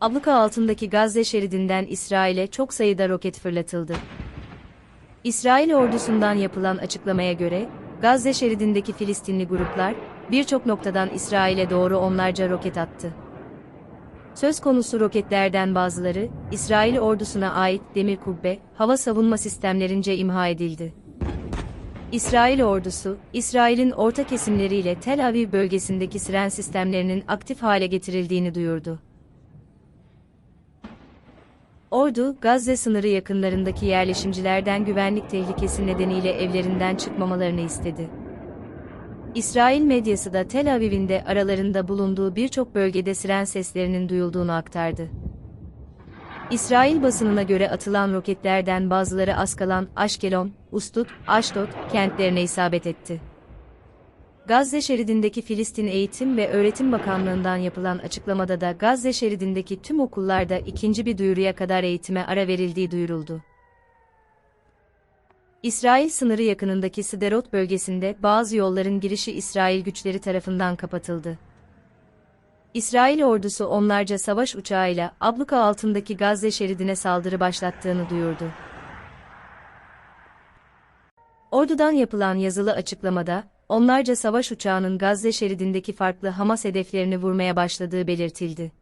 abluka altındaki Gazze şeridinden İsrail'e çok sayıda roket fırlatıldı. İsrail ordusundan yapılan açıklamaya göre, Gazze şeridindeki Filistinli gruplar, birçok noktadan İsrail'e doğru onlarca roket attı. Söz konusu roketlerden bazıları, İsrail ordusuna ait demir kubbe, hava savunma sistemlerince imha edildi. İsrail ordusu, İsrail'in orta kesimleriyle Tel Aviv bölgesindeki siren sistemlerinin aktif hale getirildiğini duyurdu. Ordu, Gazze sınırı yakınlarındaki yerleşimcilerden güvenlik tehlikesi nedeniyle evlerinden çıkmamalarını istedi. İsrail medyası da Tel Aviv'in de aralarında bulunduğu birçok bölgede siren seslerinin duyulduğunu aktardı. İsrail basınına göre atılan roketlerden bazıları Askalan, Aşkelon, Ustut, Aşdod kentlerine isabet etti. Gazze şeridindeki Filistin Eğitim ve Öğretim Bakanlığı'ndan yapılan açıklamada da Gazze şeridindeki tüm okullarda ikinci bir duyuruya kadar eğitime ara verildiği duyuruldu. İsrail sınırı yakınındaki Sderot bölgesinde bazı yolların girişi İsrail güçleri tarafından kapatıldı. İsrail ordusu onlarca savaş uçağıyla abluka altındaki Gazze şeridine saldırı başlattığını duyurdu. Ordudan yapılan yazılı açıklamada, onlarca savaş uçağının Gazze şeridindeki farklı Hamas hedeflerini vurmaya başladığı belirtildi.